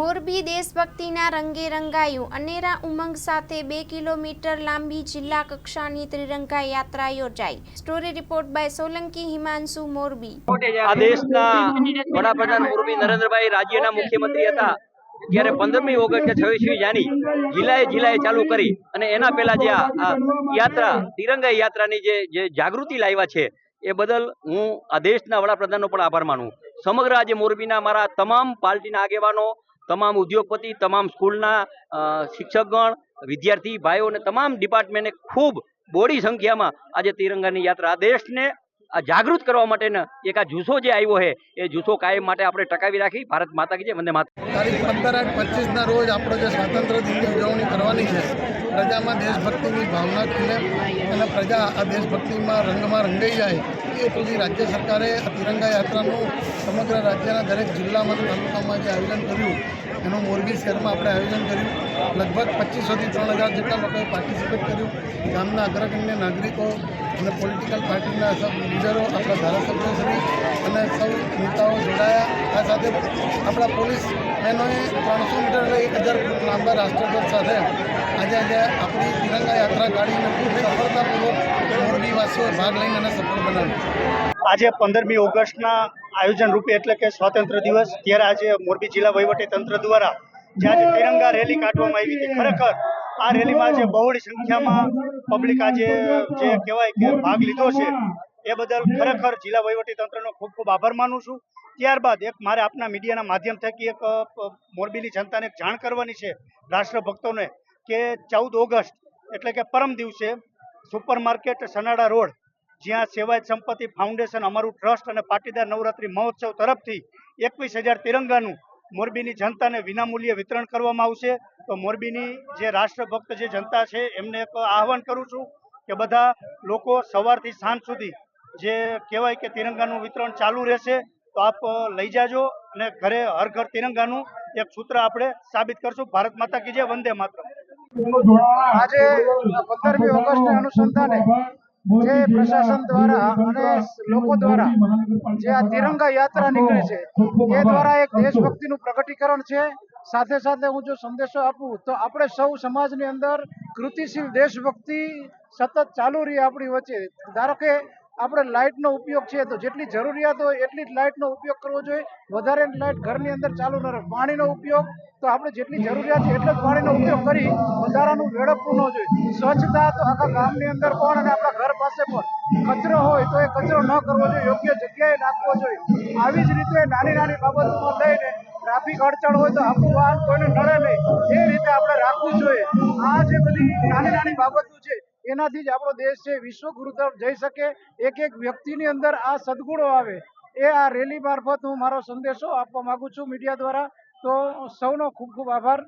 મોરબી દેશભક્તિના રંગે રંગાયું. અનેરા ઉમંગ સાથે બે કિલોમીટર લાંબી જિલ્લા કક્ષાની ત્રિરંગા યાત્રા યોજાઈ. Story report by Solanki Himanshu Morbi. આ દેશના વડાપ્રધાન મોરબી નરેન્દ્રભાઈ રાજ્યના મુખ્યમંત્રી હતા. જ્યારે પંદરમી ઓગસ્ટે છવ્વીસમી જાની જિલ્લાએ જિલ્લાએ ચાલુ કરી અને એના પહેલા જે આ યાત્રા, તિરંગા યાત્રાની જે જાગૃતિ લાવ્યા છે, એ બદલ હું આ દેશના વડાપ્રધાનનો પણ આભાર માનું. સમગ્ર આજે મોરબીના મારા તમામ પાર્ટીના આગેવાનો તમામ ઉદ્યોગપતિ, તમામ સ્કૂલના શિક્ષકગણ, વિદ્યાર્થી ભાઈઓ અને તમામ ડિપાર્ટમેન્ટને ખૂબ બોડી સંખ્યામાં આજે તિરંગાની યાત્રા દેશને આ જાગૃત કરવા માટેના એક આ જુસ્સો જે આવ્યો છે, એ જુસ્સો કાયમ માટે આપણે ટકાવી રાખી. ભારત માતા કી જય, વંદે માતા તારીખ પંદર આઠ પચીસના રોજ આપણો જે સ્વાતંત્ર્ય દિનની ઉજવણી કરવાની છે, પ્રજામાં દેશભક્તિની ભાવના ખીલે અને પ્રજા આ દેશભક્તિમાં રંગમાં રંગાઈ જાય. એ સુધી રાજ્ય સરકારે તિરંગા યાત્રાનું સમગ્ર રાજ્યના દરેક જિલ્લામાં તાલુકામાં જે આયોજન કર્યું, એનું મોરબી શહેરમાં આપણે આયોજન કર્યું. લગભગ પચીસોથી ત્રણ હજાર જેટલા લોકોએ પાર્ટિસિપેટ કર્યું. ગામના અગ્રગણ્ય નાગરિકો અને પોલિટિકલ પાર્ટીના લીડરો આપણા ધારાસભ્યશ્રી અને સૌ નેતાઓ જોડાયા. આ સાથે આપણા પોલીસ બહેનોએ ત્રણસો મીટર એક હજાર ફૂટ લાંબા રાષ્ટ્રધ્વજ સાથે આજે આજે આપણી તિરંગા યાત્રા કાઢીને ખૂબ સફળતાપૂર્વક મોરબીવાસીઓએ ભાગ લઈને એને સફળ બનાવ્યું. આજે પંદરમી ઓગસ્ટના આયોજન રૂપે એટલે કે સ્વાતંત્ર્ય દિવસ, ત્યારે આજે મોરબી જિલ્લા વહીવટી તંત્ર દ્વારા જે આજે તિરંગા રેલી કાઢવામાં આવી હતી, ખરેખર આ રેલીમાં આજે બહોળી સંખ્યામાં પબ્લિક આજે જે કહેવાય કે ભાગ લીધો છે એ બદલ ખરેખર જિલ્લા વહીવટી ખૂબ ખૂબ આભાર માનું છું. ત્યારબાદ એક મારે આપના મીડિયાના માધ્યમ થકી એક મોરબીની જનતાને જાણ કરવાની છે રાષ્ટ્રભક્તોને કે ચૌદ ઓગસ્ટ એટલે કે પરમ દિવસે સુપર માર્કેટ સનાડા રોડ, જ્યાં સેવાયત સંપત્તિ ફાઉન્ડેશન અમારું ટ્રસ્ટ અને પાટીદાર નવરાત્રી મહોત્સવ તરફથી એકવીસ હજાર તિરંગાનું મોરબીની જનતાને વિનામૂલ્યે વિતરણ કરવામાં આવશે. તો મોરબીની જે રાષ્ટ્રભક્ત જે જનતા છે એમને એક આહવાન કરું છું કે બધા લોકો સવારથી સાંજ સુધી જે કહેવાય કે તિરંગાનું વિતરણ ચાલુ રહેશે, તો આપ લઈ જાજો અને ઘરે હર ઘર તિરંગાનું એક સૂત્ર આપણે સાબિત કરશું. ભારત માતા કી વંદે માત્ર આજે પંદરમી ઓગસ્ટ અનુસંધાને જે પ્રશાસન દ્વારા અને લોકો દ્વારા જે આ તિરંગા યાત્રા નીકળે છે, એ દ્વારા એક દેશભક્તિનું પ્રગટીકરણ છે. સાથે સાથે હું જો સંદેશો આપું, તો આપણે સૌ સમાજની અંદર કૃતિશીલ દેશભક્તિ સતત ચાલુ રહી આપણી વચ્ચે. ધારો કે આપણે લાઇટનો ઉપયોગ છે તો જેટલી જરૂરિયાત હોય એટલી જ લાઇટનો ઉપયોગ કરવો જોઈએ. વધારે લાઇટ ઘરની અંદર ચાલુ ન રહે. પાણીનો ઉપયોગ તો આપણે જેટલી જરૂરિયાત છે એટલો જ પાણીનો ઉપયોગ કરી વધારાનું વેડપવું ન જોઈએ. સ્વચ્છતા તો આખા ગામની અંદર પણ અને આપણા ઘર પાસે પણ. કચરો હોય તો એ કચરો ન કરવો જોઈએ. યોગ્ય જગ્યાએ નાખવો જોઈએ. આવી જ રીતે નાની નાની બાબતોમાં લઈને ટ્રાફિક અડચણ હોય તો આપણું વાહન કોઈને નડે નહીં. એ રીતે આપણે રાખવું જોઈએ. આ જે બધી નાની નાની બાબતો છે એનાથી જ આપણો દેશ છે વિશ્વગુરુ તરફ જઈ શકે. એક એક વ્યક્તિની અંદર આ સદગુણો આવે, એ આ રેલી મારફત હું મારો સંદેશો આપવા માગું છું મીડિયા દ્વારા. તો સૌનો ખૂબ ખૂબ આભાર.